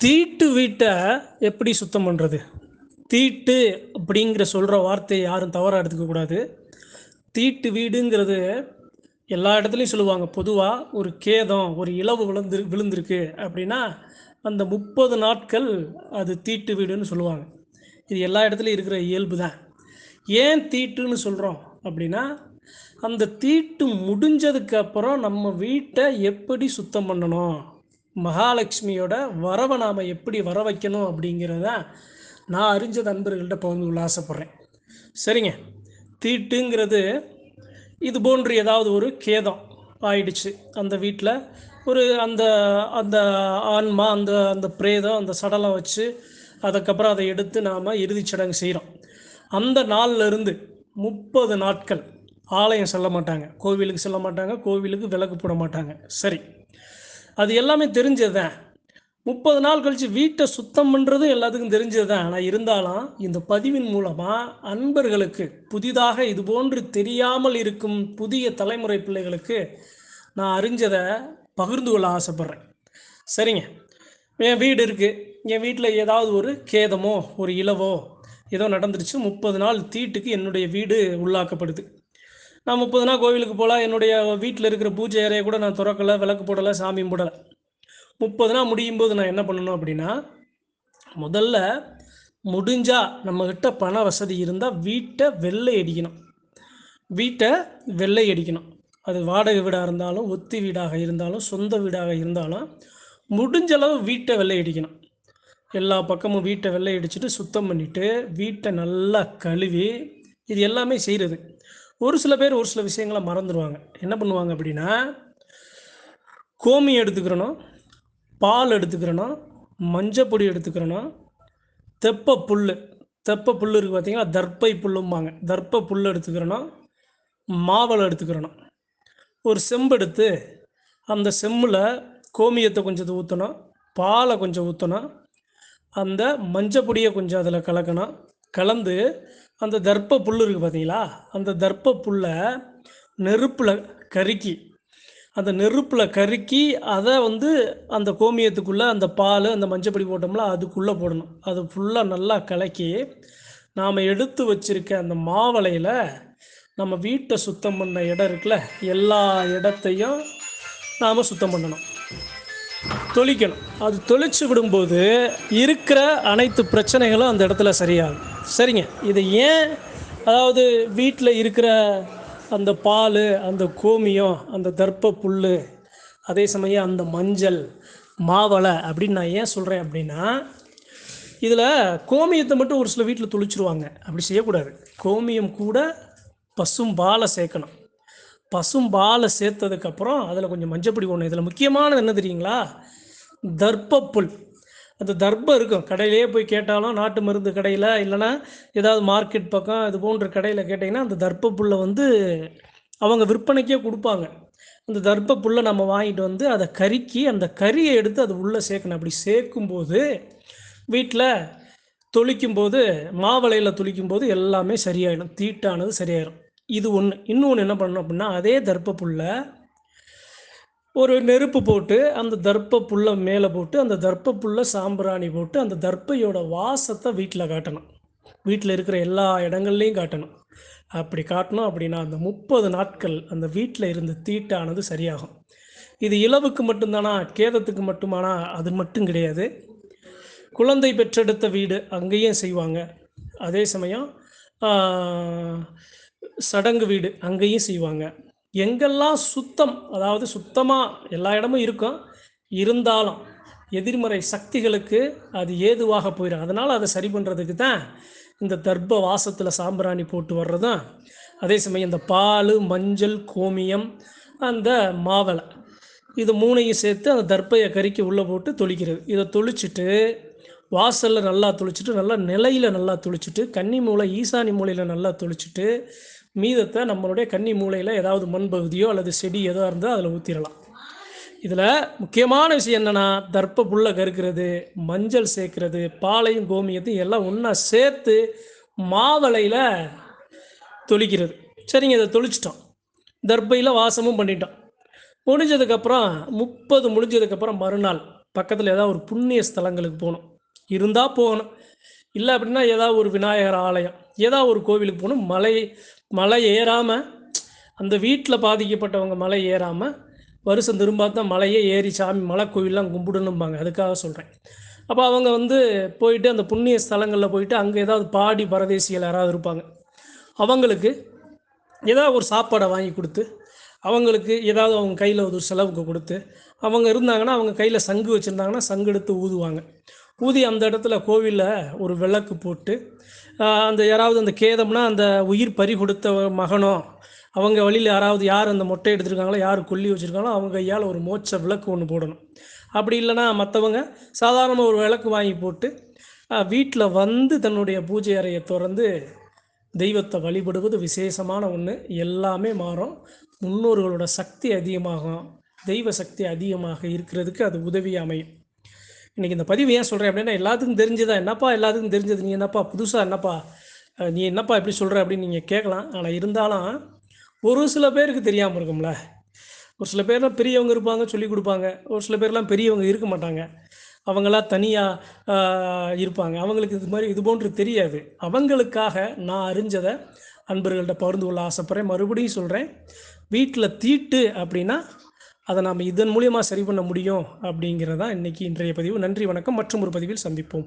தீட்டு வீட்டை எப்படி சுத்தம் பண்ணுறது தீட்டு அப்படிங்கிற சொல்கிற வார்த்தையை யாரும் தவறாக எடுத்துக்கக்கூடாது தீட்டு வீடுங்கிறது எல்லா இடத்துலையும் சொல்லுவாங்க. பொதுவாக ஒரு கேதம் ஒரு இலவு விழுந்து விழுந்திருக்கு அப்படின்னா அந்த முப்பது நாட்கள் அது தீட்டு வீடுன்னு சொல்லுவாங்க. இது எல்லா இடத்துலையும் இருக்கிற இயல்பு தான். ஏன் தீட்டுன்னு சொல்கிறோம் அப்படின்னா அந்த தீட்டு முடிஞ்சதுக்கு அப்புறம் நம்ம வீட்டை எப்படி சுத்தம் பண்ணணும்? மகாலட்சுமியோட வரவை நாம் எப்படி வர வைக்கணும் அப்படிங்கிறத நான் அறிஞ்ச நண்பர்கள்ட்ட பகிர்ந்து கொள்ள ஆசைப்பட்றேன். சரிங்க. தீட்டுங்கிறது இது போன்று ஏதாவது ஒரு கேதம் ஆயிடுச்சு. அந்த வீட்டில் ஒரு அந்த அந்த ஆன்மா அந்த அந்த பிரேதம் அந்த சடலம் வச்சு அதுக்கப்புறம் அதை எடுத்து நாம் இறுதிச் சடங்கு செய்கிறோம் அந்த நாள்லேருந்து முப்பது நாட்கள் ஆலயம் செல்ல மாட்டாங்க. கோவிலுக்கு செல்ல மாட்டாங்க கோவிலுக்கு விளக்கு போட மாட்டாங்க. சரி. அது எல்லாமே தெரிஞ்சது தான் முப்பது நாள் கழித்து வீட்டை சுத்தம் பண்ணுறதும் எல்லாத்துக்கும் தெரிஞ்சது தான் ஆனால் இருந்தாலும் இந்த பதிவின் மூலமாக அன்பர்களுக்கு புதிதாக இது போன்று தெரியாமல் இருக்கும் புதிய தலைமுறை பிள்ளைகளுக்கு நான் அறிஞ்சதை பகிர்ந்து கொள்ள ஆசைப்பட்றேன். சரிங்க. என் வீடு இருக்குது என் வீட்டில் ஏதாவது ஒரு கேதமோ ஒரு இலவோ ஏதோ நடந்துருச்சு. முப்பது நாள் தீட்டுக்கு என்னுடைய வீடு உள்ளாக்கப்படுது. நான் முப்பது நாள் கோவிலுக்கு போகலாம் என்னுடைய வீட்டில் இருக்கிற பூஜை அறையை கூட நான் திறக்கலை விளக்கு போடலை சாமி போடலை முப்பது நாள் முடியும் போது நான் என்ன பண்ணணும் அப்படின்னா முதல்ல முடிஞ்சா நம்மக்கிட்ட பண வசதி இருந்தால் வீட்டை வெள்ளை அடிக்கணும். வீட்டை வெள்ளை அடிக்கணும். அது வாடகை வீடாக இருந்தாலும் ஒத்தி வீடாக இருந்தாலும் சொந்த வீடாக இருந்தாலும் முடிஞ்ச அளவு வீட்டை வெள்ளை அடிக்கணும். எல்லா பக்கமும் வீட்டை வெள்ளை அடிச்சுட்டு சுத்தம் பண்ணிவிட்டு வீட்டை நல்லா கழுவி இது எல்லாமே செய்கிறது ஒரு சில பேர் ஒரு சில விஷயங்களை மறந்துடுவாங்க என்ன பண்ணுவாங்க அப்படின்னா கோமி எடுத்துக்கிறணும் பால் எடுத்துக்கிறணும் மஞ்சப்பொடி எடுத்துக்கிறனோ தெப்ப புல் தெப்ப புல் இருக்குது பார்த்தீங்களா தர்ப்பை புல்லும்பாங்க. தர்ப்ப புல் எடுத்துக்கிறணும் மாவளை எடுத்துக்கிறணும். ஒரு செம்பெடுத்து அந்த செம்மில் கோமியத்தை கொஞ்சம் ஊற்றணும் பாலை கொஞ்சம் ஊற்றணும் அந்த மஞ்சப்பொடியை கொஞ்சம் அதில் கலக்கணும் கலந்து அந்த தர்ப்ப புல் இருக்குது பார்த்தீங்களா அந்த தர்ப்ப புல்லை நெருப்பில் கருக்கி அந்த நெருப்பில் கருக்கி அதை வந்து அந்த கோமியத்துக்குள்ளே அந்த பால் அந்த மஞ்சப்பொடி போட்டோம்ல அதுக்குள்ளே போடணும். அது ஃபுல்லாக நல்லா கலக்கி நாம் எடுத்து வச்சிருக்க அந்த மாவளையில் நம்ம வீட்டை சுத்தம் பண்ண இடம் இருக்குல்ல எல்லா இடத்தையும் நாம் சுத்தம் பண்ணணும். தொளிக்கணும். அது தொளிச்சு விடும்போது இருக்கிற அனைத்து பிரச்சனைகளும் அந்த இடத்துல சரியாகும். சரிங்க. இது ஏன் அதாவது வீட்டில் இருக்கிற அந்த பால் அந்த கோமியம் அந்த தர்ப்ப புல் அதே சமயம் அந்த மஞ்சள் மாவளை அப்படின்னு நான் ஏன் சொல்கிறேன் அப்படின்னா இதில் கோமியத்தை மட்டும் ஒரு சில வீட்டில் துளிச்சிருவாங்க. அப்படி செய்யக்கூடாது. கோமியம் கூட பசும் பாலை சேர்க்கணும். பசும் பாலை சேர்த்ததுக்கப்புறம் அதில் கொஞ்சம் மஞ்சப்பொடி ஒன்று இதில் முக்கியமானது என்ன தெரியுங்களா? தர்ப்பப்புல் அந்த தர்ப்பம் இருக்கும். கடையிலேயே போய் கேட்டாலும் நாட்டு மருந்து கடையில் இல்லைன்னா ஏதாவது மார்க்கெட் பக்கம் இது போன்ற கடையில் கேட்டிங்கன்னா அந்த தர்ப்ப புல்லை வந்து அவங்க விற்பனைக்கே கொடுப்பாங்க. அந்த தர்ப்ப புல்லை நம்ம வாங்கிட்டு வந்து அதை கருக்கி அந்த கறியை எடுத்து அது உள்ளே சேர்க்கணும். அப்படி சேர்க்கும்போது வீட்டில் தொளிக்கும் போது மாவளையில் தொளிக்கும் போது எல்லாமே சரியாயிடும். தீட்டானது சரியாயிடும் இது ஒன்று இன்னொன்று என்ன பண்ணணும் அப்படின்னா அதே தர்ப்ப புல்லை ஒரு நெருப்பு போட்டு அந்த தர்ப்ப புல்லை மேலே போட்டு அந்த தர்ப்ப புல்லை சாம்பிராணி போட்டு அந்த தர்ப்பையோட வாசத்தை வீட்டில் காட்டணும். வீட்டில் இருக்கிற எல்லா இடங்கள்லையும் காட்டணும். அப்படி காட்டணும் அப்படின்னா அந்த முப்பது நாட்கள் அந்த வீட்டில் இருந்த தீட்டானது சரியாகும். இது இலவுக்கு மட்டும்தானா கேதத்துக்கு மட்டுமானா அது மட்டும் கிடையாது. குழந்தை பெற்றெடுத்த வீடு அங்கேயும் செய்வாங்க. அதே சமயம் சடங்கு வீடு அங்கேயும் செய்வாங்க. எங்கெல்லாம் சுத்தம் அதாவது சுத்தமாக எல்லா இடமும் இருக்கும் இருந்தாலும் எதிர்மறை சக்திகளுக்கு அது ஏதுவாக போயிடும். அதனால் அதை சரி பண்ணுறதுக்கு தான் இந்த தர்ப்ப வாசத்தில் சாம்பிராணி போட்டு வர்றதும் அதே சமயம் இந்த பால் மஞ்சள் கோமியம் அந்த மாவளை இது மூணையும் சேர்த்து அந்த தர்ப்பையை கறிக்கு உள்ளே போட்டு தொளிக்கிறது. இதை தொளிச்சிட்டு வாசலில் நல்லா தொளிச்சுட்டு நல்லா நிலையில் நல்லா தொளிச்சுட்டு கன்னி மூளை ஈசானி மூலையில் நல்லா தொளிச்சுட்டு மீதத்தை நம்மளுடைய கன்னி மூலையில் ஏதாவது மண் பகுதியோ அல்லது செடி ஏதோ இருந்தால் அதில் ஊற்றிடலாம் இதில் முக்கியமான விஷயம் என்னென்னா தர்ப்ப புல்லை கருக்கிறது மஞ்சள் சேர்க்கறது பாலையும் கோமியத்தையும் எல்லாம் ஒன்றா சேர்த்து மாவளையில் தொளிக்கிறது. சரிங்க இதை தொளிச்சிட்டோம். தர்ப்பையில் வாசமும் பண்ணிட்டோம். முடிஞ்சதுக்கப்புறம் முப்பது முடிஞ்சதுக்கப்புறம் மறுநாள் பக்கத்தில் ஏதாவது ஒரு புண்ணிய ஸ்தலங்களுக்கு போகணும். இருந்தால் போகணும். இல்லை அப்படின்னா ஏதாவது ஒரு விநாயகர் ஆலயம் ஏதாவது ஒரு கோவிலுக்கு போகணும். மலை மலை ஏறாமல் அந்த வீட்டில் பாதிக்கப்பட்டவங்க மலை ஏறாமல் வருஷம் திரும்ப தான் மலையே ஏறி சாமி மலை கோயிலெலாம் கும்பிடணும்பாங்க. அதுக்காக சொல்கிறேன் அப்போ அவங்க வந்து போயிட்டு அந்த புண்ணிய ஸ்தலங்களில் போயிட்டு அங்கே ஏதாவது பாடி பரதேசிகள் யாராவது இருப்பாங்க. அவங்களுக்கு ஏதாவது ஒரு சாப்பாடை வாங்கி கொடுத்து அவங்களுக்கு ஏதாவது அவங்க கையில் ஒரு செலவுக்கு கொடுத்து அவங்க இருந்தாங்கன்னா அவங்க கையில் சங்கு வச்சுருந்தாங்கன்னா சங்கு எடுத்து ஊதுவாங்க. ஊதி அந்த இடத்துல கோவிலில் ஒரு விளக்கு போட்டு அந்த யாராவது அந்த கேதம்னா அந்த உயிர் பறி கொடுத்த மகனோ அவங்க வழியில் யாராவது யார் அந்த மொட்டை எடுத்திருக்காங்களோ யார் கொல்லி வச்சுருக்காங்களோ அவங்க கையால் ஒரு மோட்ச விளக்கு ஒன்று போடணும். அப்படி இல்லைன்னா மற்றவங்க சாதாரணமாக ஒரு விளக்கு வாங்கி போட்டு வீட்டில் வந்து தன்னுடைய பூஜை அறையை திறந்து தெய்வத்தை வழிபடுவது விசேஷமான ஒன்று எல்லாமே மாறும். முன்னோர்களோட சக்தி அதிகமாகும். தெய்வ சக்தி அதிகமாக இருக்கிறதுக்கு அது உதவி அமையும். இன்னைக்கு இந்த பதிவு ஏன் சொல்கிறேன் அப்படின்னா எல்லாத்துக்கும் தெரிஞ்சுதான் என்னப்பா எல்லாத்துக்கும் தெரிஞ்சது? நீ என்னப்பா புதுசாக என்னப்பா? நீ என்னப்பா எப்படி சொல்கிற அப்படின்னு நீங்கள் கேட்கலாம். ஆனால் இருந்தாலும் ஒரு சில பேருக்கு தெரியாமல் இருக்கும்ல. ஒரு சில பேர்லாம் பெரியவங்க இருப்பாங்க சொல்லி கொடுப்பாங்க. ஒரு சில பேர்லாம் பெரியவங்க இருக்க மாட்டாங்க. அவங்களாம் தனியாக இருப்பாங்க. அவங்களுக்கு இது மாதிரி இது போன்று தெரியாது. அவங்களுக்காக நான் அறிஞ்சதை அன்பர்கள்ட்ட பகிர்ந்து கொள்ள ஆசைப்பட்றேன். மறுபடியும் சொல்கிறேன் வீட்டில் தீட்டு அப்படின்னா அதை நாம் இதன் மூலியமாக சரி பண்ண முடியும் அப்படிங்கிறதான் இன்றைக்கி இன்றைய பதிவு. நன்றி வணக்கம். மற்றும் ஒரு பதிவில் சந்திப்போம்.